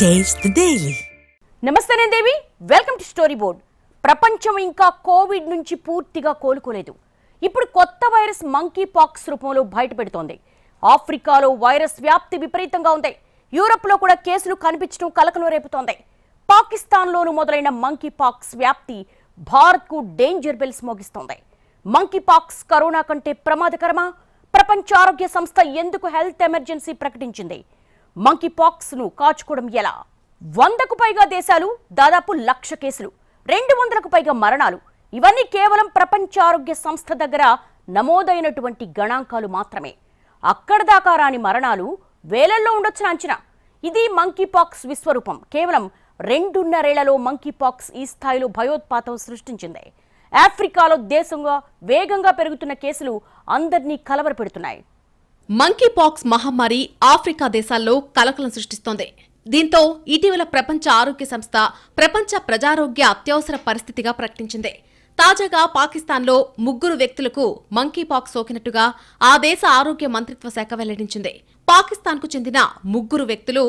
Taste daily నమస్తే నేను Devi welcome to story board ప్రపంచం ఇంకా కోవిడ్ నుంచి పూర్తిగా కోలుకోలేదు. ఇప్పుడు కొత్త వైరస్ మంకీ పాక్స్ రూపంలో బయటపెడుతోంది. ఆఫ్రికాలో వైరస్ వ్యాప్తి విపరీతంగా ఉంది. యూరప్లో కూడా కేసులు కనిపించడం కలకలం రేపుతోంది. పాకిస్తాన్లోనూ మొదలైన మంకీ పాక్స్ వ్యాప్తి భారత్కు డేంజర్ బెల్స్ మోగిస్తోంది. మంకీ పాక్స్ కరోనా కంటే ప్రమాదకరమా? ప్రపంచ ఆరోగ్య సంస్థ ఎందుకు హెల్త్ ఎమర్జెన్సీ ప్రకటించింది? మంకీ పాక్స్ను కాచుకోవడం ఎలా? వందకు పైగా దేశాలు దాదాపు లక్ష కేసులు రెండు వందలకు పైగా మరణాలు. ఇవన్నీ కేవలం ప్రపంచ ఆరోగ్య సంస్థ దగ్గర నమోదైనటువంటి గణాంకాలు మాత్రమే. అక్కడ దాకా రాని మరణాలు వేలల్లో ఉండొచ్చిన అంచనా. ఇది మంకీ పాక్స్ విశ్వరూపం. కేవలం రెండున్నరేళ్ళలో మంకీ పాక్స్ ఈ స్థాయిలో భయోత్పాతం సృష్టించింది. ఆఫ్రికాలో దేశంగా వేగంగా పెరుగుతున్న కేసులు అందరినీ కలవరపెడుతున్నాయి. మంకీ పాక్స్ మహమ్మారి ఆఫ్రికా దేశాల్లో కలకలం సృష్టిస్తోంది. దీంతో ఇటీవల ప్రపంచ ఆరోగ్య సంస్థ ప్రపంచ ప్రజారోగ్య అత్యవసర పరిస్థితిగా ప్రకటించింది. తాజాగా పాకిస్తాన్లో ముగ్గురు వ్యక్తులకు మంకీపాక్స్ సోకినట్టుగా ఆ దేశ ఆరోగ్య మంత్రిత్వ శాఖ వెల్లడించింది. పాకిస్తాన్కు చెందిన ముగ్గురు వ్యక్తులు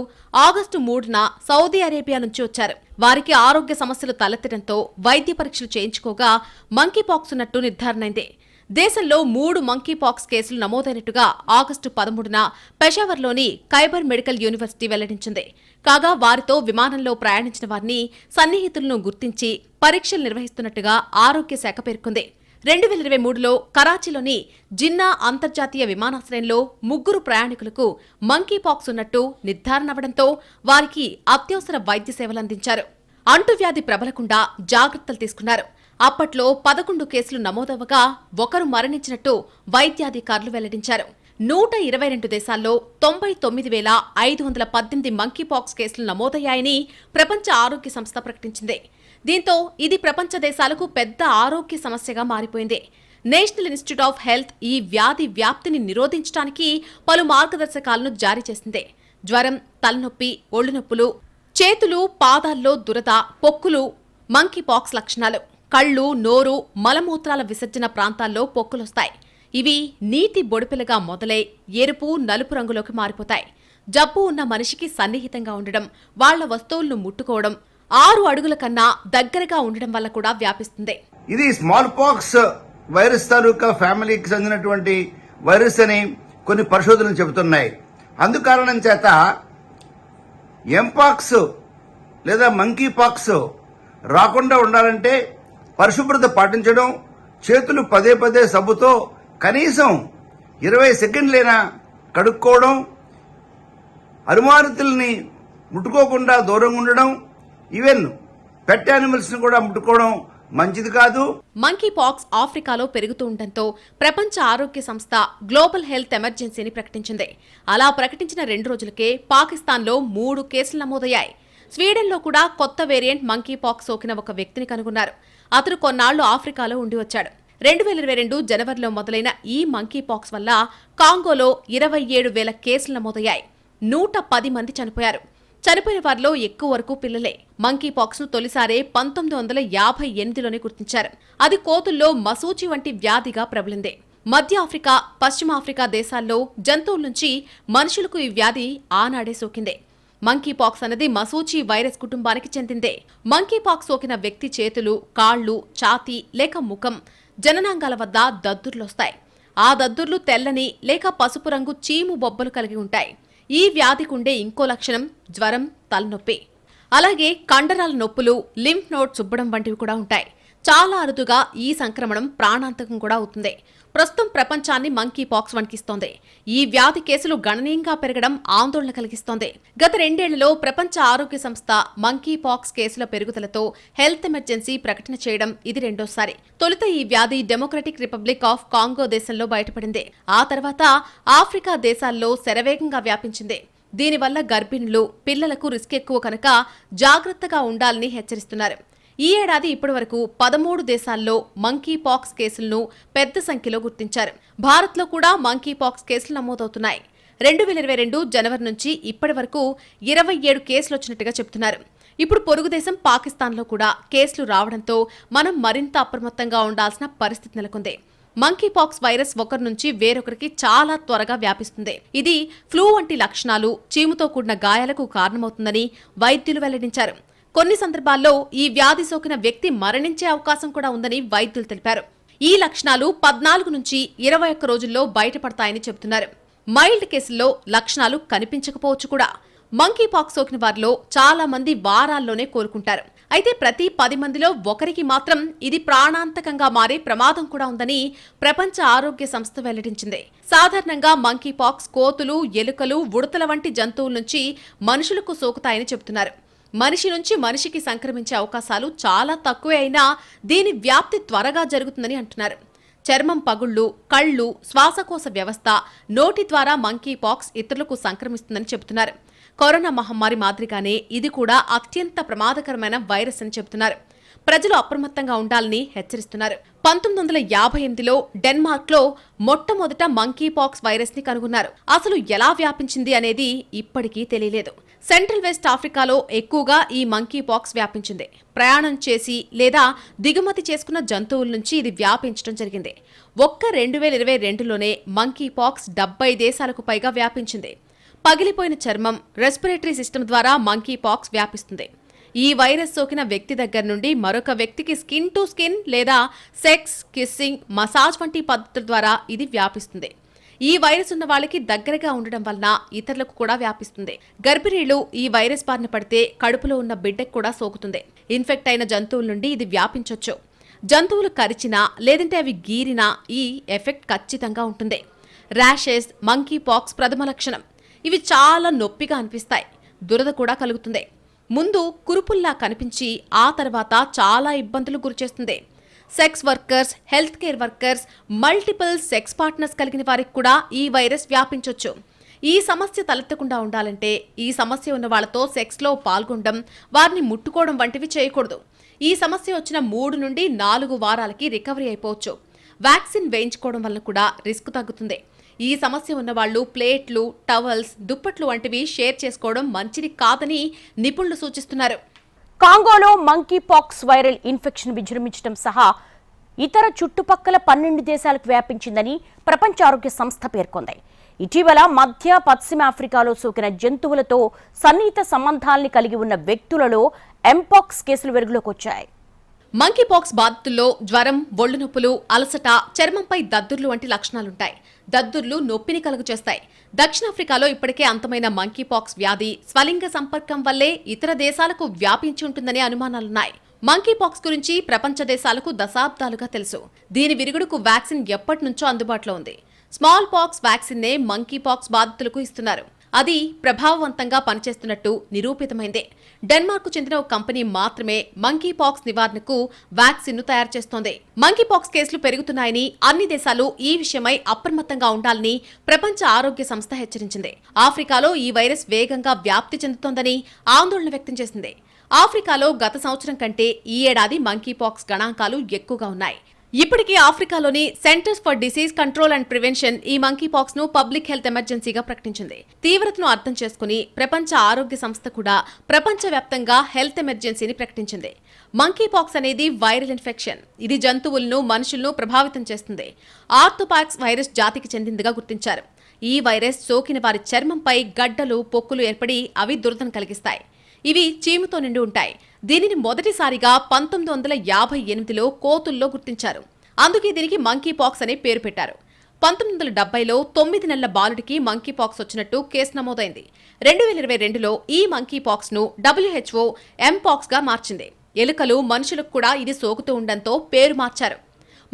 ఆగస్టు మూడున సౌదీ అరేబియా నుంచి వచ్చారు. వారికి ఆరోగ్య సమస్యలు తలెత్తడంతో వైద్య పరీక్షలు చేయించుకోగా మంకీ పాక్స్ ఉన్నట్టు నిర్ధారణైంది. దేశంలో మూడు మంకీ పాక్స్ కేసులు నమోదైనట్టుగా ఆగస్టు పదమూడున పెషావర్లోని ఖైబర్ మెడికల్ యూనివర్సిటీ వెల్లడించింది. కాగా వారితో విమానంలో ప్రయాణించిన వారిని సన్నిహితులను గుర్తించి పరీక్షలు నిర్వహిస్తున్నట్టుగా ఆరోగ్య శాఖ పేర్కొంది. రెండు వేల ఇరవై మూడులో కరాచీలోని జిన్నా అంతర్జాతీయ విమానాశ్రయంలో ముగ్గురు ప్రయాణికులకు మంకీ పాక్స్ ఉన్నట్టు నిర్ధారణ అవడంతో వారికి అత్యవసర వైద్య సేవలు అందించారు. అంటువ్యాధి ప్రబలకుండా జాగ్రత్తలు తీసుకున్నారు. అప్పట్లో పదకొండు కేసులు నమోదవగా ఒకరు మరణించినట్టు వైద్యాధికారులు వెల్లడించారు. నూట ఇరవై రెండు దేశాల్లో తొంభై తొమ్మిది వేల ఐదు వందల పద్దెనిమిది మంకీ పాక్స్ కేసులు నమోదయ్యాయని ప్రపంచ ఆరోగ్య సంస్థ ప్రకటించింది. దీంతో ఇది ప్రపంచ దేశాలకు పెద్ద ఆరోగ్య సమస్యగా మారిపోయింది. నేషనల్ ఇన్స్టిట్యూట్ ఆఫ్ హెల్త్ ఈ వ్యాధి వ్యాప్తిని నిరోధించడానికి పలు మార్గదర్శకాలను జారీ చేసింది. జ్వరం తలనొప్పి ఒళ్ళు నొప్పులు చేతులు పాదాల్లో దురద పొక్కులు మంకీ పాక్స్ లక్షణాలు. కళ్ళు నోరు మలమూత్రాల విసర్జన ప్రాంతాల్లో పొక్కులొస్తాయి. ఇవి నీటి బొడిపెలుగా మొదలై ఎరుపు నలుపు రంగులోకి మారిపోతాయి. జబ్బు ఉన్న మనిషికి సన్నిహితంగా ఉండడం వాళ్ళ వస్తువులను ముట్టుకోవడం ఆరు అడుగుల కన్నా దగ్గరగా ఉండడం వల్ల కూడా వ్యాపిస్తుంది. ఇది స్మాల్ పాక్స్ వైరస్ తాలూకా ఫ్యామిలీకి చెందినటువంటి వైరస్ అని కొన్ని పరిశోధనలు చెబుతున్నాయి. అందుకారణం చేత ఎంపాక్స్ లేదా మంకీ పాక్స్ రాకుండా ఉండాలంటే పరిశుభ్రత పాటించడం చేతులు పదే పదే సబ్బుతో కనీసం ఇరవై సెకండ్లైనా కడుక్కోవడం అనుమానితుల్ని ముట్టుకోకుండా దూరంగా ఉండడం ఈవెన్ పెట్ యానిమల్స్ని కూడా ముట్టుకోవడం మంచిది కాదు. మంకీ పాక్స్ ఆఫ్రికాలో పెరుగుతూ ఉండటంతో ప్రపంచ ఆరోగ్య సంస్థ గ్లోబల్ హెల్త్ ఎమర్జెన్సీని ప్రకటించింది. అలా ప్రకటించిన రెండు రోజులకే పాకిస్తాన్లో మూడు కేసులు నమోదయ్యాయి. స్వీడన్లో కూడా కొత్త వేరియంట్ మంకీ పాక్స్ సోకిన ఒక వ్యక్తిని కనుగొన్నారు. అతను కొన్నాళ్ళు ఆఫ్రికాలో ఉండి వచ్చాడు. రెండు వేల ఇరవై రెండు జనవరిలో మొదలైన ఈ మంకీ పాక్స్ వల్ల కాంగోలో ఇరవై ఏడు వేల కేసులు నమోదయ్యాయి. నూట పది మంది చనిపోయారు. చనిపోయిన వారిలో ఎక్కువ వరకు పిల్లలే. మంకీ పాక్స్ను తొలిసారే పంతొమ్మిది వందల యాభై ఎనిమిదిలోనే గుర్తించారు. అది కోతుల్లో మసూచి వంటి వ్యాధిగా ప్రబలింది. మధ్య ఆఫ్రికా పశ్చిమ ఆఫ్రికా దేశాల్లో జంతువుల నుంచి మనుషులకు ఈ వ్యాధి ఆనాడే సోకిందే. మంకీ పాక్స్ అనేది మసూచి వైరస్ కుటుంబానికి చెందిందే. మంకీ పాక్స్ సోకిన వ్యక్తి చేతులు కాళ్ళు ఛాతీ లేక ముఖం జననాంగాల వద్ద దద్దుర్లొస్తాయి. ఆ దద్దుర్లు తెల్లని లేక పసుపు రంగు చీము బొబ్బలు కలిగి ఉంటాయి. ఈ వ్యాధికి ఉండే ఇంకో లక్షణం జ్వరం తలనొప్పి. అలాగే కండరాల నొప్పులు లింఫ్ నోట్ చుబ్బడం వంటివి కూడా ఉంటాయి. చాలా అరుదుగా ఈ సంక్రమణం ప్రాణాంతకం కూడా అవుతుంది. ప్రస్తుతం ప్రపంచాన్ని మంకీ పాక్స్ వణికిస్తోంది. ఈ వ్యాధి కేసులు గణనీయంగా పెరగడం ఆందోళన కలిగిస్తోంది. గత రెండేళ్ళలో ప్రపంచ ఆరోగ్య సంస్థ మంకీ పాక్స్ కేసుల పెరుగుదలతో హెల్త్ ఎమర్జెన్సీ ప్రకటన చేయడం ఇది రెండోసారి. తొలుత ఈ వ్యాధి డెమోక్రటిక్ రిపబ్లిక్ ఆఫ్ కాంగో దేశంలో బయటపడింది. ఆ తర్వాత ఆఫ్రికా దేశాల్లో శరవేగంగా వ్యాపించింది. దీనివల్ల గర్భిణులు పిల్లలకు రిస్క్ ఎక్కువ కనుక జాగ్రత్తగా ఉండాలని హెచ్చరిస్తున్నారు. ఈ ఏడాది ఇప్పటివరకు పదమూడు దేశాల్లో మంకీ పాక్స్ కేసులను పెద్ద సంఖ్యలో గుర్తించారు. భారత్లో కూడా మంకీ పాక్స్ కేసులు నమోదవుతున్నాయి. రెండు వేల ఇరవై రెండు జనవరి నుంచి ఇప్పటి వరకు ఇరవై ఏడు కేసులు వచ్చినట్టుగా చెబుతున్నారు. ఇప్పుడు పొరుగు దేశం పాకిస్తాన్లో కూడా కేసులు రావడంతో మనం మరింత అప్రమత్తంగా ఉండాల్సిన పరిస్థితి నెలకొంది. మంకీ పాక్స్ వైరస్ ఒకరి నుంచి వేరొకరికి చాలా త్వరగా వ్యాపిస్తుంది. ఇది ఫ్లూ వంటి లక్షణాలు చీముతో కూడిన గాయాలకు కారణమవుతుందని వైద్యులు వెల్లడించారు. కొన్ని సందర్భాల్లో ఈ వ్యాధి సోకిన వ్యక్తి మరణించే అవకాశం కూడా ఉందని వైద్యులు తెలిపారు. ఈ లక్షణాలు పద్నాలుగు నుంచి ఇరవై ఒక్క రోజుల్లో బయటపడతాయని చెబుతున్నారు. మైల్డ్ కేసుల్లో లక్షణాలు కనిపించకపోవచ్చు కూడా. మంకీ పాక్స్ సోకిన వారిలో చాలా మంది వారాల్లోనే కోలుకుంటారు. అయితే ప్రతి పది మందిలో ఒకరికి మాత్రం ఇది ప్రాణాంతకంగా మారే ప్రమాదం కూడా ఉందని ప్రపంచ ఆరోగ్య సంస్థ వెల్లడించింది. సాధారణంగా మంకీ పాక్స్ కోతులు ఎలుకలు ఉడతల వంటి జంతువుల నుంచి మనుషులకు సోకుతాయని చెబుతున్నారు. మనిషి నుంచి మనిషికి సంక్రమించే అవకాశాలు చాలా తక్కువే అయినా దీని వ్యాప్తి త్వరగా జరుగుతుందని అంటున్నారు. చర్మం పగుళ్ళు కళ్ళు శ్వాసకోశ వ్యవస్థ నోటి ద్వారా మంకీ పాక్స్ ఇతరులకు సంక్రమిస్తుందని చెబుతున్నారు. కరోనా మహమ్మారి మాదిరిగానే ఇది కూడా అత్యంత ప్రమాదకరమైన వైరస్ అని చెబుతున్నారు. ప్రజలు అప్రమత్తంగా ఉండాలని హెచ్చరిస్తున్నారు. పంతొమ్మిది వందల యాభై ఎనిమిదిలో డెన్మార్క్లో మొట్టమొదట మంకీ పాక్స్ వైరస్ని కనుగొన్నారు. అసలు ఎలా వ్యాపించింది అనేది ఇప్పటికీ తెలియలేదు. సెంట్రల్ వెస్ట్ ఆఫ్రికాలో ఎక్కువగా ఈ మంకీ పాక్స్ వ్యాపించింది. ప్రయాణం చేసి లేదా దిగుమతి చేసుకున్న జంతువుల నుంచి ఇది వ్యాపించడం జరిగింది. ఒక్క రెండు వేల ఇరవై రెండులోనే మంకీ పాక్స్ డెబ్బై దేశాలకు పైగా వ్యాపించింది. పగిలిపోయిన చర్మం రెస్పిరేటరీ సిస్టమ్ ద్వారా మంకీ పాక్స్ వ్యాపిస్తుంది. ఈ వైరస్ సోకిన వ్యక్తి దగ్గర నుండి మరొక వ్యక్తికి స్కిన్ టు స్కిన్ లేదా సెక్స్ కిస్సింగ్ మసాజ్ వంటి పద్ధతుల ద్వారా ఇది వ్యాపిస్తుంది. ఈ వైరస్ ఉన్న వాళ్ళకి దగ్గరగా ఉండడం వలన ఇతరులకు కూడా వ్యాపిస్తుంది. గర్భిణీలు ఈ వైరస్ బారిన పడితే కడుపులో ఉన్న బిడ్డకు కూడా సోకుతుంది. ఇన్ఫెక్ట్ అయిన జంతువుల నుండి ఇది వ్యాపించవచ్చు జంతువులు కరిచినా లేదంటే అవి గీరినా ఈ ఎఫెక్ట్ ఖచ్చితంగా ఉంటుంది. ర్యాషెస్ మంకీ పాక్స్ ప్రథమ లక్షణం. ఇవి చాలా నొప్పిగా అనిపిస్తాయి. దురద కూడా కలుగుతుంది. ముందు కురుపుల్లా కనిపించి ఆ తర్వాత చాలా ఇబ్బందులు గురిచేస్తుంది. Sex workers health care workers multiple sex partners కలిగిన వారికి కూడా ఈ వైరస్ వ్యాపించవచ్చు ఈ సమస్య తలెత్తకుండా ఉండాలంటే ఈ సమస్య ఉన్న వాళ్ళతో సెక్స్లో పాల్గొనడం వారిని ముట్టుకోవడం వంటివి చేయకూడదు. ఈ సమస్య వచ్చిన మూడు నుండి నాలుగు వారాలకి రికవరీ అయిపోవచ్చు. వ్యాక్సిన్ వేయించుకోవడం వల్ల కూడా రిస్క్ తగ్గుతుంది. ఈ సమస్య ఉన్నవాళ్ళు ప్లేట్లు టవల్స్ దుప్పట్లు వంటివి షేర్ చేసుకోవడం మంచిది కాదని నిపుణులు సూచిస్తున్నారు. కాంగోలో మంకీ పాక్స్ వైరల్ ఇన్ఫెక్షన్ విజృంభించడం సహా ఇతర చుట్టుపక్కల పన్నెండు దేశాలకు వ్యాపించిందని ప్రపంచ ఆరోగ్య సంస్థ పేర్కొంది. ఇటీవల మధ్య పశ్చిమ ఆఫ్రికాలో సోకిన జంతువులతో సన్నిహిత సంబంధాల్ని కలిగి ఉన్న వ్యక్తులలో ఎంపాక్స్ కేసులు వెలుగులోకి వచ్చాయి. మంకీ పాక్స్ బాధితుల్లో జ్వరం ఒళ్ళు నొప్పులు అలసట చర్మంపై దద్దుర్లు వంటి లక్షణాలుంటాయి. దద్దుర్లు నొప్పిని కలుగు చేస్తాయి దక్షిణాఫ్రికాలో ఇప్పటికే అంతమైన మంకీ పాక్స్ వ్యాధి స్వలింగ సంపర్కం వల్లే ఇతర దేశాలకు వ్యాపించి ఉంటుందనే అనుమానాలున్నాయి. మంకీ పాక్స్ గురించి ప్రపంచ దేశాలకు దశాబ్దాలుగా తెలుసు. దీని విరుగుడుకు వ్యాక్సిన్ ఎప్పటి నుంచో అందుబాటులో ఉంది. స్మాల్ పాక్స్ వ్యాక్సిన్నే మంకీపాక్స్ మంకీ పాక్స్ బాధితులకు ఇస్తున్నారు. అది ప్రభావవంతంగా పనిచేస్తున్నట్టు నిరూపితమైందే. డెన్మార్క్ చెందిన ఒక కంపెనీ మాత్రమే మంకీ పాక్స్ నివారణకు వ్యాక్సిన్ను తయారు చేస్తోంది. మంకీ పాక్స్ కేసులు పెరుగుతున్నాయని అన్ని దేశాలు ఈ విషయమై అప్రమత్తంగా ఉండాలని ప్రపంచ ఆరోగ్య సంస్థ హెచ్చరించింది. ఆఫ్రికాలో ఈ వైరస్ వేగంగా వ్యాప్తి చెందుతోందని ఆందోళన వ్యక్తం చేసింది. ఆఫ్రికాలో గత సంవత్సరం కంటే ఈ ఏడాది మంకీ పాక్స్ గణాంకాలు ఎక్కువగా ఉన్నాయి. ఇప్పటికీ ఆఫ్రికాలోని centres for disease control and prevention ఈ మంకీ పాక్స్ను పబ్లిక్ హెల్త్ ఎమర్జెన్సీగా ప్రకటించింది. తీవ్రతను అర్థం చేసుకుని ప్రపంచ ఆరోగ్య సంస్థ కూడా ప్రపంచవ్యాప్తంగా హెల్త్ ఎమర్జెన్సీని ప్రకటించింది. మంకీ పాక్స్ అనేది వైరల్ ఇన్ఫెక్షన్. ఇది జంతువులను మనుషులను ప్రభావితం చేస్తుంది. ఆర్థోపాక్స్ వైరస్ జాతికి చెందిందిగా గుర్తించారు. ఈ వైరస్ సోకిన వారి చర్మంపై గడ్డలు పొక్కులు ఏర్పడి అవి దురదను కలిగిస్తాయి. ఇవి చీముతో నిండి ఉంటాయి. దీనిని మొదటిసారిగా పంతొమ్మిది వందల యాభై ఎనిమిదిలో కోతుల్లో గుర్తించారు. అందుకే దీనికి మంకీ పాక్స్ అనే పేరు పెట్టారు. పంతొమ్మిది వందల డెబ్బైలో తొమ్మిది నెలల బాలుడికి మంకీ పాక్స్ వచ్చినట్టు కేసు నమోదైంది. రెండు వేల ఇరవై రెండులో ఈ మంకీ పాక్స్ను డబ్ల్యూహెచ్ఓ ఎంపాక్స్గా మార్చింది. ఎలుకలు మనుషులకు కూడా ఇది సోకుతూ ఉండడంతో పేరు మార్చారు.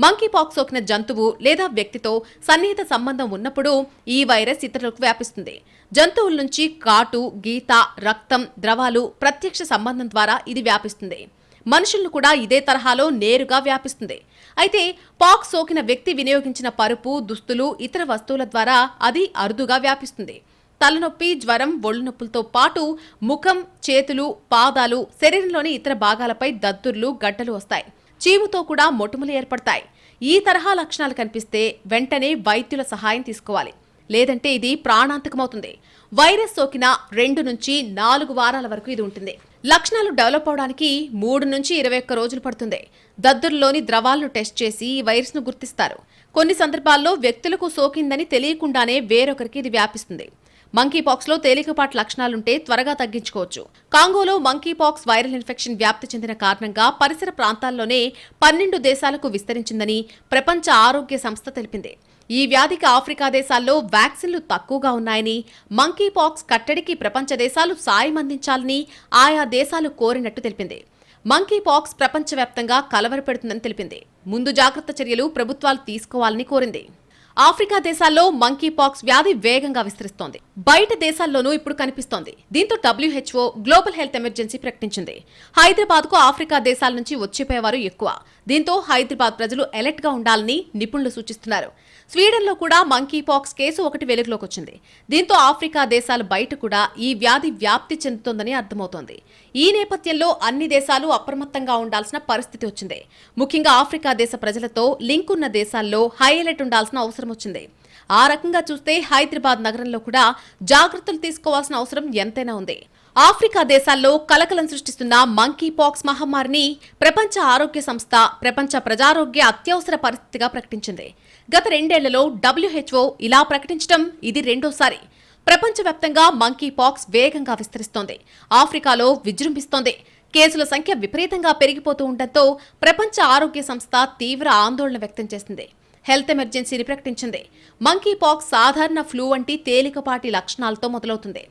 మంకీపాక్స్ సోకిన జంతువు లేదా వ్యక్తితో సన్నిహిత సంబంధం ఉన్నప్పుడు ఈ వైరస్ ఇతరులకు వ్యాపిస్తుంది. జంతువుల నుంచి కాటు గీత రక్తం ద్రవాలు ప్రత్యక్ష సంబంధం ద్వారా ఇది వ్యాపిస్తుంది. మనుషులను కూడా ఇదే తరహాలో నేరుగా వ్యాపిస్తుంది. అయితే పాక్ సోకిన వ్యక్తి వినియోగించిన పరుపు దుస్తులు ఇతర వస్తువుల ద్వారా అది అరుదుగా వ్యాపిస్తుంది. తలనొప్పి జ్వరం ఒళ్ళు నొప్పులతో పాటు ముఖం చేతులు పాదాలు శరీరంలోని ఇతర భాగాలపై దద్దుర్లు గడ్డలు వస్తాయి. చీముతో కూడా మొటిమలు ఏర్పడతాయి. ఈ తరహా లక్షణాలు కనిపిస్తే వెంటనే వైద్యుల సహాయం తీసుకోవాలి. లేదంటే ఇది ప్రాణాంతకమవుతుంది. వైరస్ సోకిన రెండు నుంచి నాలుగు వారాల వరకు ఇది ఉంటుంది. లక్షణాలు డెవలప్ అవడానికి మూడు నుంచి ఇరవై ఒక్క రోజులు పడుతుంది. దద్దుర్లోని ద్రవాలను టెస్ట్ చేసి ఈ వైరస్ను గుర్తిస్తారు. కొన్ని సందర్భాల్లో వ్యక్తులకు సోకిందని తెలియకుండానే వేరొకరికి ఇది వ్యాపిస్తుంది. మంకీపాక్స్లో తేలికపాటి లక్షణాలుంటే త్వరగా తగ్గించుకోవచ్చు. కాంగోలో మంకీపాక్స్ వైరల్ ఇన్ఫెక్షన్ వ్యాప్తి చెందిన కారణంగా పరిసర ప్రాంతాల్లోనే పన్నెండు దేశాలకు విస్తరించిందని ప్రపంచ ఆరోగ్య సంస్థ తెలిపింది. ఈ వ్యాధికి ఆఫ్రికా దేశాల్లో వ్యాక్సిన్లు తక్కువగా ఉన్నాయని మంకీపాక్స్ కట్టడికి ప్రపంచ దేశాలు సాయం అందించాలని ఆయా దేశాలు కోరినట్టు తెలిపింది. మంకీపాక్స్ ప్రపంచవ్యాప్తంగా కలవరపెడుతుందని తెలిపింది. ముందు జాగ్రత్త చర్యలు ప్రభుత్వాలు తీసుకోవాలని కోరింది. ఆఫ్రికా దేశాల్లో మంకీపాక్స్ వ్యాధి వేగంగా విస్తరిస్తోంది. బయట దేశాల్లోనూ ఇప్పుడు కనిపిస్తోంది. దీంతో డబ్ల్యూహెచ్ఓ గ్లోబల్ హెల్త్ ఎమర్జెన్సీ ప్రకటించింది. హైదరాబాద్కు ఆఫ్రికా దేశాల నుంచి వచ్చిపోయేవారు ఎక్కువ. దీంతో హైదరాబాద్ ప్రజలు అలర్ట్గా ఉండాలని నిపుణులు సూచిస్తున్నారు. స్వీడన్లో కూడా మంకీపాక్స్ కేసు ఒకటి వెలుగులోకి వచ్చింది దీంతో ఆఫ్రికా దేశాల బయట కూడా ఈ వ్యాధి వ్యాప్తి చెందుతోందని అర్థమవుతోంది. ఈ నేపథ్యంలో అన్ని దేశాలు అప్రమత్తంగా ఉండాల్సిన పరిస్థితి వచ్చింది. ముఖ్యంగా ఆఫ్రికా దేశ ప్రజలతో లింక్ ఉన్న దేశాల్లో హై అలర్ట్ ఉండాల్సిన అవసరం వచ్చింది. ఆ రకంగా చూస్తే హైదరాబాద్ నగరంలో కూడా జాగ్రత్తలు తీసుకోవాల్సిన అవసరం ఎంతైనా ఉంది. ఆఫ్రికా దేశాల్లో కలకలం సృష్టిస్తున్న మంకీ పాక్స్ మహమ్మారిని ప్రపంచ ఆరోగ్య సంస్థ ప్రపంచ ప్రజారోగ్య అత్యవసర పరిస్థితిగా ప్రకటించింది. గత రెండేళ్ళలో డబ్ల్యూహెచ్ఓ ఇలా ప్రకటించడం ఇది రెండోసారి. ప్రపంచవ్యాప్తంగా మంకీ పాక్స్ వేగంగా విస్తరిస్తోంది. ఆఫ్రికాలో విజృంభిస్తోంది. కేసుల సంఖ్య విపరీతంగా పెరిగిపోతూ ఉండటంతో ప్రపంచ ఆరోగ్య సంస్థ తీవ్ర ఆందోళన వ్యక్తం చేసింది. హెల్త్ ఎమర్జెన్సీని ప్రకటించింది. మంకీ పాక్స్ సాధారణ ఫ్లూ వంటి తేలికపాటి లక్షణాలతో మొదలవుతుంది.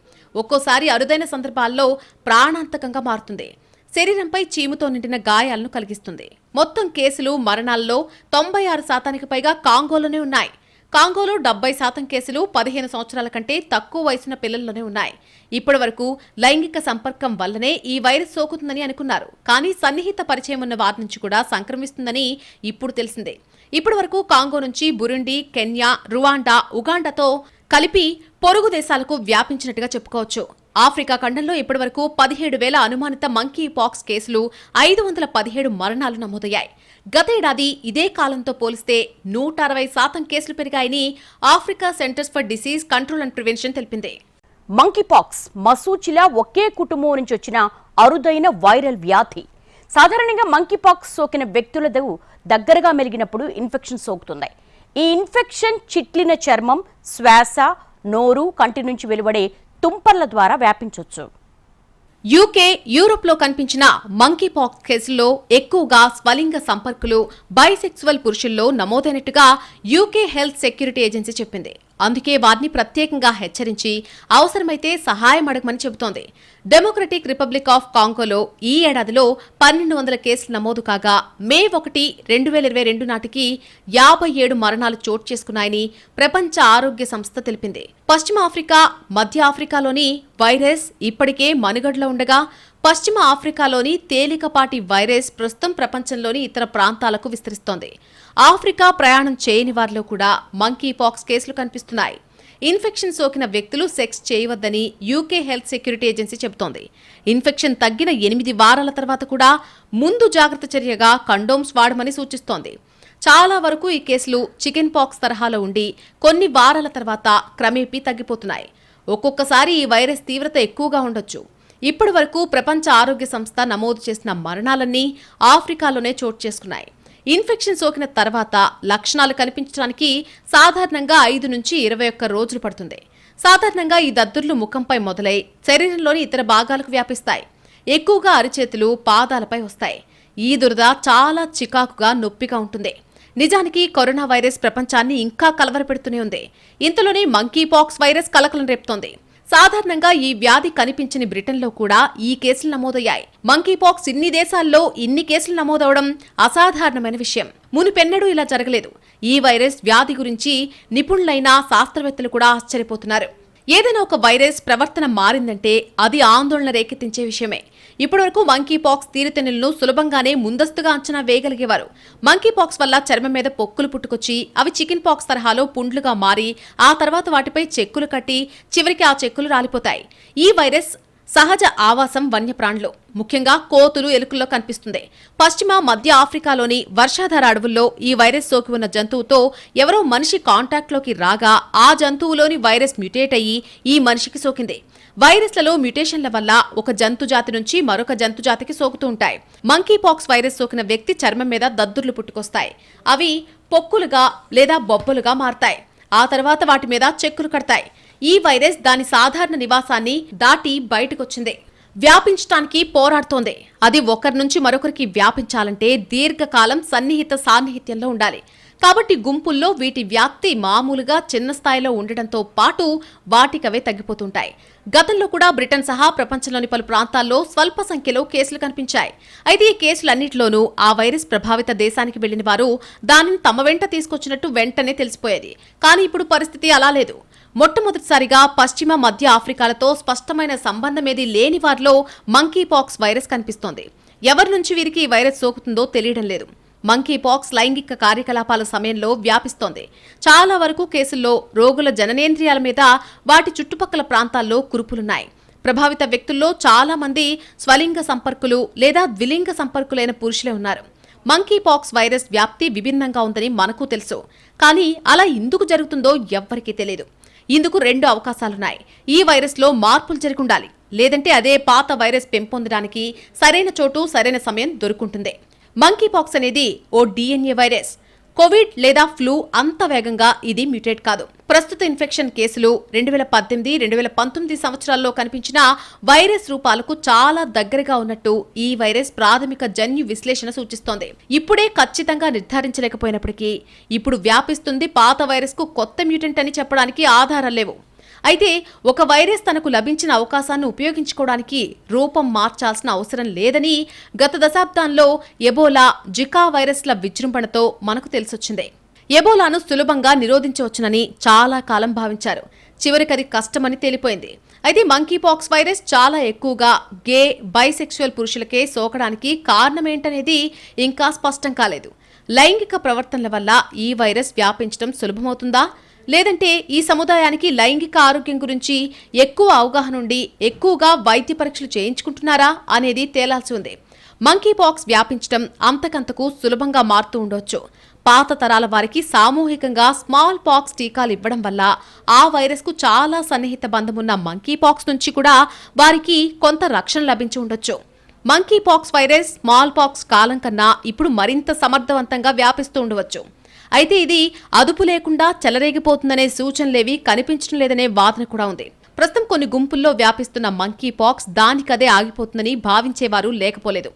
ఒక్కోసారి అరుదైన సందర్భాల్లో ప్రాణాంతకంగా మారుతుంది. శరీరంపై చీముతో నిండిన గాయాలను కలిగిస్తుంది. మొత్తం కేసులు మరణాల్లో తొంభై ఆరు శాతానికి పైగా కాంగోలోనే ఉన్నాయి. కాంగోలో డెబ్బై శాతం కేసులు పదిహేను సంవత్సరాల కంటే తక్కువ వయసున్న పిల్లల్లోనే ఉన్నాయి. ఇప్పటి వరకు లైంగిక సంపర్కం వల్లనే ఈ వైరస్ సోకుతుందని అనుకున్నారు. కానీ సన్నిహిత పరిచయం ఉన్న వారి నుంచి కూడా సంక్రమిస్తుందని ఇప్పుడు తెలిసిందే. ఇప్పటి వరకు కాంగో నుంచి బురుండి కెన్యా రువాండా ఉగాండాతో కలిపి పొరుగు దేశాలకు వ్యాపించినట్టుగా చెప్పుకోవచ్చు. ఆఫ్రికా ఖండంలో ఇప్పటివరకు పదిహేడు వేల అనుమానిత మంకీ పాక్స్ కేసులు ఐదు వందల పదిహేడు మరణాలు నమోదయ్యాయి. గతేడాది ఇదే కాలంతో పోలిస్తే నూట అరవై శాతం కేసులు పెరిగాయని Africa centres for disease control and prevention తెలిపింది. మంకీపాక్స్ మసూచిలా ఒకే కుటుంబం నుంచి వచ్చిన అరుదైన వైరల్ వ్యాధి. సాధారణంగా మంకీపాక్స్ సోకిన వ్యక్తులతో దగ్గరగా మెలిగినప్పుడు ఇన్ఫెక్షన్ సోకుతుంది. ఈ ఇన్ఫెక్షన్ చిట్లిన చర్మం శ్వాస నోరు కంటి నుంచి వెలువడే తుంపర్ల ద్వారా వ్యాపించవచ్చు యూకే యూరోప్లో కనిపించిన మంకీ పాక్స్ కేసుల్లో ఎక్కువగా స్వలింగ సంపర్కులు బైసెక్సువల్ పురుషుల్లో నమోదైనట్టుగా యూకే హెల్త్ సెక్యూరిటీ ఏజెన్సీ చెప్పింది. అందుకే వారిని ప్రత్యేకంగా హెచ్చరించి అవసరమైతే సహాయం అడగమని చెబుతోంది. డెమోక్రటిక్ రిపబ్లిక్ ఆఫ్ కాంగోలో ఈ ఏడాదిలో పన్నెండు వందల కేసులు నమోదు కాగా మే ఒకటి రెండు వేల ఇరవై రెండు నాటికి యాభై ఏడు మరణాలు చోటు చేసుకున్నాయని ప్రపంచ ఆరోగ్య సంస్థ తెలిపింది. పశ్చిమ ఆఫ్రికా మధ్య ఆఫ్రికాలోని వైరస్ ఇప్పటికే మనుగడలో ఉండగా పశ్చిమ ఆఫ్రికాలోని తేలికపాటి వైరస్ ప్రస్తుతం ప్రపంచంలోని ఇతర ప్రాంతాలకు విస్తరిస్తోంది. ఆఫ్రికా ప్రయాణం చేయని వారిలో కూడా మంకీ పాక్స్ కేసులు కనిపిస్తున్నాయి. ఇన్ఫెక్షన్ సోకిన వ్యక్తులు సెక్స్ చేయవద్దని యూకే హెల్త్ సెక్యూరిటీ ఏజెన్సీ చెబుతోంది. ఇన్ఫెక్షన్ తగ్గిన ఎనిమిది వారాల తర్వాత కూడా ముందు జాగ్రత్త చర్యగా కండోమ్స్ వాడమని సూచిస్తోంది. చాలా వరకు ఈ కేసులు చికెన్ పాక్స్ తరహాలో ఉండి కొన్ని వారాల తర్వాత క్రమేపీ తగ్గిపోతున్నాయి. ఒక్కొక్కసారి ఈ వైరస్ తీవ్రత ఎక్కువగా ఉండొచ్చు. ఇప్పటి వరకు ప్రపంచ ఆరోగ్య సంస్థ నమోదు చేసిన మరణాలన్నీ ఆఫ్రికాలోనే చోటు చేసుకున్నాయి. ఇన్ఫెక్షన్ సోకిన తర్వాత లక్షణాలు కనిపించడానికి సాధారణంగా ఐదు నుంచి ఇరవై ఒక్క రోజులు పడుతుంది. సాధారణంగా ఈ దద్దుర్లు ముఖంపై మొదలై శరీరంలోని ఇతర భాగాలకు వ్యాపిస్తాయి. ఎక్కువగా అరిచేతులు పాదాలపై వస్తాయి. ఈ దురద చాలా చికాకుగా నొప్పిగా ఉంటుంది. నిజానికి కరోనా వైరస్ ప్రపంచాన్ని ఇంకా కలవరపెడుతూనే ఉంది. ఇంతలోనే మంకీ పాక్స్ వైరస్ కలకలం రేపుతోంది. సాధారణంగా ఈ వ్యాధి కనిపించని బ్రిటన్లో కూడా ఈ కేసులు నమోదయ్యాయి. మంకీ పాక్స్ ఇన్ని దేశాల్లో ఇన్ని కేసులు నమోదవడం అసాధారణమైన విషయం. మునిపెన్నడూ ఇలా జరగలేదు. ఈ వైరస్ వ్యాధి గురించి నిపుణులైన శాస్త్రవేత్తలు కూడా ఆశ్చర్యపోతున్నారు. ఏదైనా ఒక వైరస్ ప్రవర్తన మారిందంటే అది ఆందోళన రేకెత్తించే విషయమే. ఇప్పటివరకు మంకీ పాక్స్ తీరుతెన్నులను సులభంగానే ముందస్తుగా అంచనా వేయగలిగేవారు. మంకీ పాక్స్ వల్ల చర్మం మీద పొక్కులు పుట్టుకొచ్చి అవి చికెన్ పాక్స్ తరహాలో పుండ్లుగా మారి ఆ తర్వాత వాటిపై చెక్కులు కట్టి చివరికి ఆ చెక్కులు రాలిపోతాయి. ఈ వైరస్ సహజ ఆవాసం వన్యప్రాణులు. ముఖ్యంగా కోతులు ఎలుకల్లో కనిపిస్తుంది. పశ్చిమ మధ్య ఆఫ్రికాలోని వర్షాధార అడవుల్లో ఈ వైరస్ సోకి ఉన్న జంతువుతో ఎవరో మనిషి కాంటాక్ట్లోకి రాగా ఆ జంతువులోని వైరస్ మ్యుటేట్ అయ్యి ఈ మనిషికి సోకింది. వైరస్లలో మ్యుటేషన్ల వల్ల ఒక జంతు జాతి నుంచి మరొక జంతు జాతికి సోకుతూ ఉంటాయి. మంకీ పాక్స్ వైరస్ సోకిన వ్యక్తి చర్మం మీద దద్దుర్లు పుట్టుకొస్తాయి. అవి పొక్కులుగా లేదా బొబ్బలుగా మారతాయి. ఆ తర్వాత వాటి మీద చెక్కులు కడతాయి. ఈ వైరస్ దాని సాధారణ నివాసాన్ని దాటి బయటకొచ్చింది. వ్యాపించటానికి పోరాడుతోంది. అది ఒకరి నుంచి మరొకరికి వ్యాపించాలంటే దీర్ఘకాలం సన్నిహిత సాన్నిహిత్యంలో ఉండాలి. కాబట్టి గుంపుల్లో వీటి వ్యాప్తి మామూలుగా చిన్న స్థాయిలో ఉండటంతో పాటు వాటికవే తగ్గిపోతుంటాయి. గతంలో కూడా బ్రిటన్ సహా ప్రపంచంలోని పలు ప్రాంతాల్లో స్వల్ప సంఖ్యలో కేసులు కనిపించాయి. అయితే ఈ కేసులన్నింటిలోనూ ఆ వైరస్ ప్రభావిత దేశానికి వెళ్ళిన వారు దానిని తమ వెంట తీసుకొచ్చినట్టు వెంటనే తెలిసిపోయేది. కానీ ఇప్పుడు పరిస్థితి అలా లేదు. మొట్టమొదటిసారిగా పశ్చిమ మధ్య ఆఫ్రికాలతో స్పష్టమైన సంబంధమేది లేని వారిలో మంకీ పాక్స్ వైరస్ కనిపిస్తోంది. ఎవరి నుంచి వీరికి ఈ వైరస్ సోకుతుందో తెలియడం లేదు. మంకీ పాక్స్ లైంగిక కార్యకలాపాల సమయంలో వ్యాపిస్తోంది. చాలా వరకు కేసుల్లో రోగుల జననేంద్రియాల మీద వాటి చుట్టుపక్కల ప్రాంతాల్లో కురుపులున్నాయి. ప్రభావిత వ్యక్తుల్లో చాలా మంది స్వలింగ సంపర్కులు లేదా ద్విలింగ సంపర్కులైన పురుషులే ఉన్నారు. మంకీ పాక్స్ వైరస్ వ్యాప్తి విభిన్నంగా ఉందని మనకు తెలుసు. కానీ అలా ఎందుకు జరుగుతుందో ఎవ్వరికీ తెలియదు ఇందుకు రెండు అవకాశాలున్నాయి. ఈ వైరస్లో మార్పులు జరిగి ఉండాలి లేదంటే అదే పాత వైరస్ పెంపొందడానికి సరైన చోటు సరైన సమయం దొరుకుంటుంది. మంకీ పాక్స్ అనేది ఓ డిఎన్ఏ వైరస్. కోవిడ్ లేదా ఫ్లూ అంత వేగంగా ఇది మ్యూటేట్ కాదు. ప్రస్తుత ఇన్ఫెక్షన్ కేసులు రెండు వేల పద్దెనిమిది రెండు వేల పంతొమ్మిది సంవత్సరాల్లో కనిపించిన వైరస్ రూపాలకు చాలా దగ్గరగా ఉన్నట్టు ఈ వైరస్ ప్రాథమిక జన్యు విశ్లేషణ సూచిస్తోంది. ఇప్పుడే ఖచ్చితంగా నిర్ధారించలేకపోయినప్పటికీ ఇప్పుడు వ్యాపిస్తుంది పాత వైరస్కు కొత్త మ్యూటెంట్ అని చెప్పడానికి ఆధారాలు లేవు. అయితే ఒక వైరస్ తనకు లభించిన అవకాశాన్ని ఉపయోగించుకోవడానికి రూపం మార్చాల్సిన అవసరం లేదని గత దశాబ్దంలో ఎబోలా జికా వైరస్ల విజృంభణతో మనకు తెలిసొచ్చింది. ఎబోలాను సులభంగా నిరోధించవచ్చునని చాలా కాలం భావించారు. చివరికి అది కష్టమని తేలిపోయింది. అయితే మంకీ పాక్స్ వైరస్ చాలా ఎక్కువగా గే బైసెక్చువల్ పురుషులకే సోకడానికి కారణమేంటనేది ఇంకా స్పష్టం కాలేదు. లైంగిక ప్రవర్తనల వల్ల ఈ వైరస్ వ్యాపించడం సులభమవుతుందా? లేదంటే ఈ సముదాయానికి లైంగిక ఆరోగ్యం గురించి ఎక్కువ అవగాహన ఉండి ఎక్కువగా వైద్య పరీక్షలు చేయించుకుంటున్నారా అనేది తేలాల్సి ఉంది. మంకీ పాక్స్ వ్యాపించడం అంతకంతకు సులభంగా మారుతూ ఉండొచ్చు. పాత తరాల వారికి సామూహికంగా స్మాల్ పాక్స్ టీకాలు ఇవ్వడం వల్ల ఆ వైరస్కు చాలా సన్నిహిత బంధమున్న మంకీ పాక్స్ నుంచి కూడా వారికి కొంత రక్షణ లభించి ఉండొచ్చు. Monkey pox virus small pox కాలం కన్నా ఇప్పుడు మరింత సమర్థవంతంగా వ్యాపిస్తూ ఉండవచ్చు. అయితే ఇది అదుపు లేకుండా చెలరేగిపోతుందనే సూచనలేవి కనిపించడం లేదనే వాదన కూడా ఉంది. ప్రస్తుతం కొన్ని గుంపుల్లో వ్యాపిస్తున్న మంకీ పాక్స్ దానికదే ఆగిపోతుందని భావించేవారు లేకపోలేదు.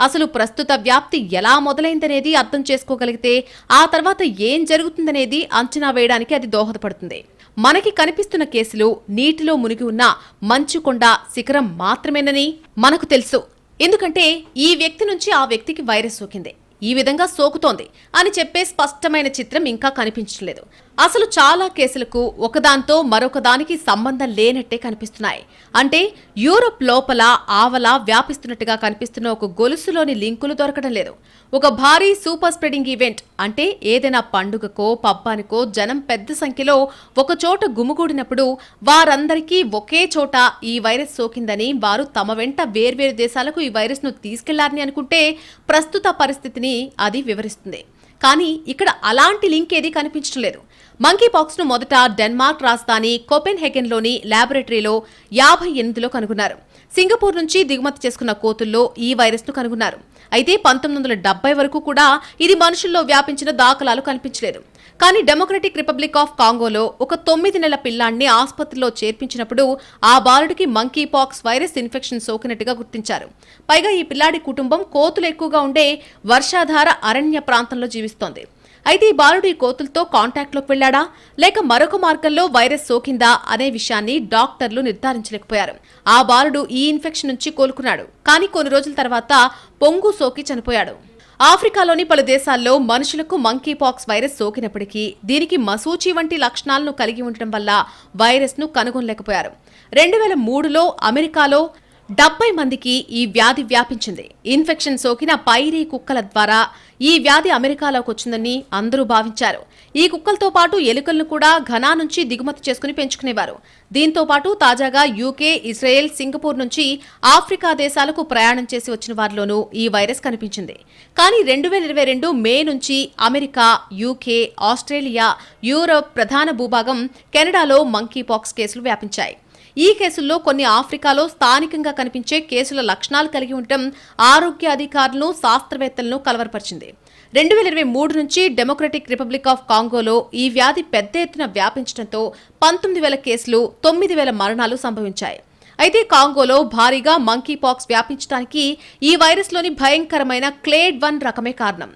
అసలు ప్రస్తుత వ్యాప్తి ఎలా మొదలైందనేది అర్థం చేసుకోగలిగితే ఆ తర్వాత ఏం జరుగుతుందనేది అంచనా వేయడానికి అది దోహదపడుతుంది. మనకి కనిపిస్తున్న కేసులు నీటిలో మునిగి ఉన్న మంచుకొండ శిఖరం మాత్రమేనని మనకు తెలుసు. ఎందుకంటే ఈ వ్యక్తి నుంచి ఆ వ్యక్తికి వైరస్ సోకింది. ఈ విధంగా సోకుతోంది అని చెప్పే స్పష్టమైన చిత్రం ఇంకా కనిపించలేదు అసలు చాలా కేసులకు ఒకదాంతో మరొకదానికి సంబంధం లేనట్టే కనిపిస్తున్నాయి. అంటే యూరోప్ లోపల ఆవల వ్యాపిస్తున్నట్టుగా కనిపిస్తున్న ఒక గొలుసులోని లింకులు దొరకడం లేదు. ఒక భారీ సూపర్ స్ప్రెడింగ్ ఈవెంట్ అంటే ఏదైనా పండుగకో పబ్బానికో జనం పెద్ద సంఖ్యలో ఒక చోట గుమిగూడినప్పుడు వారందరికీ ఒకే చోట ఈ వైరస్ సోకిందని వారు తమ వెంట వేర్వేరు దేశాలకు ఈ వైరస్ను తీసుకెళ్ళారని అనుకుంటే ప్రస్తుత పరిస్థితిని అది వివరిస్తుంది. కానీ ఇక్కడ అలాంటి లింక్ ఏదీ కనిపించడం లేదు. మంకీపాక్స్ను మొదట డెన్మార్క్ రాజధాని కోపెన్హెగెన్లోని ల్యాబొరేటరీలో యాభై ఎనిమిదిలో కనుగొన్నారు. సింగపూర్ నుంచి దిగుమతి చేసుకున్న కోతుల్లో ఈ వైరస్ను కనుగొన్నారు. అయితే పంతొమ్మిది వందల డెబ్బై వరకు కూడా ఇది మనుషుల్లో వ్యాపించిన దాఖలాలు కనిపించలేదు. కానీ డెమోక్రటిక్ రిపబ్లిక్ ఆఫ్ కాంగోలో ఒక తొమ్మిది నెలల పిల్లాన్ని ఆసుపత్రిలో చేర్పించినప్పుడు ఆ బాలుడికి మంకీ పాక్స్ వైరస్ ఇన్ఫెక్షన్ సోకినట్టుగా గుర్తించారు. పైగా ఈ పిల్లాడి కుటుంబం కోతులు ఎక్కువగా ఉండే వర్షాధార అరణ్య ప్రాంతంలో జీవిస్తోంది. అయితే ఈ బాలుడు ఈ కోతులతో కాంటాక్ట్లోకి వెళ్ళాడా లేక మరొక మార్గంలో వైరస్ సోకిందా? అనే విషయాన్ని డాక్టర్లు నిర్ధారించలేకపోయారు. ఆ బాలుడు ఈ ఇన్ఫెక్షన్ నుంచి కోలుకున్నాడు. కానీ కొన్ని రోజుల తర్వాత పొంగు సోకి చనిపోయాడు. ఆఫ్రికాలోని పలు దేశాల్లో మనుషులకు మంకీ పాక్స్ వైరస్ సోకినప్పటికీ దీనికి మసూచి వంటి లక్షణాలను కలిగి ఉండటం వల్ల వైరస్ను కనుగొనలేకపోయారు. రెండు వేల మూడులో అమెరికాలో డెబ్బై మందికి ఈ వ్యాధి వ్యాపించింది. ఇన్ఫెక్షన్ సోకిన పైరీ కుక్కల ద్వారా ఈ వ్యాధి అమెరికాలోకి వచ్చిందని అందరూ భావించారు. ఈ కుక్కలతో పాటు ఎలుకలను కూడా ఘనా నుంచి దిగుమతి చేసుకుని పెంచుకునేవారు. దీంతో పాటు తాజాగా యూకే ఇజ్రాయెల్ సింగపూర్ నుంచి ఆఫ్రికా దేశాలకు ప్రయాణం చేసి వచ్చిన వారిలోనూ ఈ వైరస్ కనిపించింది. కానీ రెండు వేల ఇరవై రెండు మే నుంచి అమెరికా యూకే ఆస్ట్రేలియా యూరప్ ప్రధాన భూభాగం కెనడాలో మంకీ పాక్స్ కేసులు వ్యాపించాయి. ఈ కేసుల్లో కొన్ని ఆఫ్రికాలో స్థానికంగా కనిపించే కేసుల లక్షణాలు కలిగి ఉండటం ఆరోగ్య అధికారులను శాస్త్రవేత్తలను కలవరపరిచింది. రెండు వేల ఇరవై మూడు నుంచి డెమోక్రటిక్ రిపబ్లిక్ ఆఫ్ కాంగోలో ఈ వ్యాధి పెద్ద ఎత్తున వ్యాపించడంతో పంతొమ్మిది వేల కేసులు తొమ్మిది వేల మరణాలు సంభవించాయి. అయితే కాంగోలో భారీగా మంకీ పాక్స్ వ్యాపించడానికి ఈ వైరస్లోని భయంకరమైన క్లేడ్ వన్ రకమే కారణం.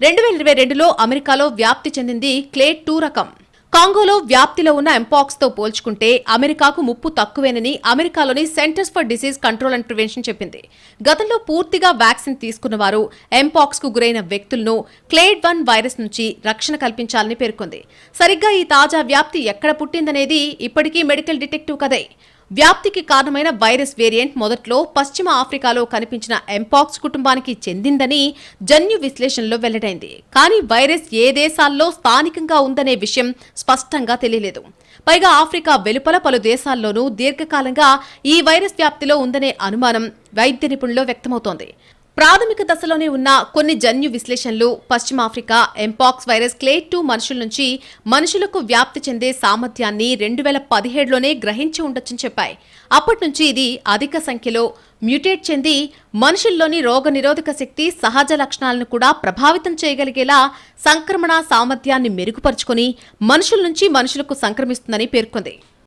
రెండు వేల ఇరవై రెండులో అమెరికాలో వ్యాప్తి చెందింది క్లేడ్ టూ రకం. కాంగోలో వ్యాప్తిలో ఉన్న ఎంపాక్స్తో పోల్చుకుంటే అమెరికాకు ముప్పు తక్కువేనని అమెరికాలోని centres for disease control and prevention చెప్పింది. గతంలో పూర్తిగా వ్యాక్సిన్ తీసుకున్న వారు ఎంపాక్స్కు గురైన వ్యక్తులను క్లేడ్ వన్ వైరస్ నుంచి రక్షణ కల్పించాలని పేర్కొంది. సరిగ్గా ఈ తాజా వ్యాప్తి ఎక్కడ పుట్టిందనేది ఇప్పటికీ మెడికల్ డిటెక్టివ్ కదే వ్యాప్తికి కారణమైన వైరస్ వేరియంట్ మొదట్లో పశ్చిమ ఆఫ్రికాలో కనిపించిన ఎంపాక్స్ కుటుంబానికి చెందిందని జన్యు విశ్లేషణలో వెల్లడైంది. కానీ వైరస్ ఏ దేశాల్లో స్థానికంగా ఉందనే విషయం స్పష్టంగా తెలియలేదు. పైగా ఆఫ్రికా వెలుపల పలు దేశాల్లోనూ దీర్ఘకాలంగా ఈ వైరస్ వ్యాప్తిలో ఉందనే అనుమానం వైద్య నిపుణుల్లో వ్యక్తమవుతోంది. ప్రాథమిక దశలోనే ఉన్న కొన్ని జన్యు విశ్లేషణలు పశ్చిమాఫ్రికా ఎంపాక్స్ వైరస్ క్లేట్ టూ మనుషుల నుంచి మనుషులకు వ్యాప్తి చెందే సామర్థ్యాన్ని రెండు వేల పదిహేడులోనే గ్రహించి ఉండొచ్చని చెప్పాయి. అప్పటి నుంచి ఇది అధిక సంఖ్యలో మ్యూటేట్ చెంది మనుషుల్లోని రోగనిరోధక శక్తి సహజ లక్షణాలను కూడా ప్రభావితం చేయగలిగేలా సంక్రమణ సామర్థ్యాన్ని మెరుగుపరుచుకొని మనుషుల నుంచి మనుషులకు సంక్రమిస్తుందని పేర్కొంది.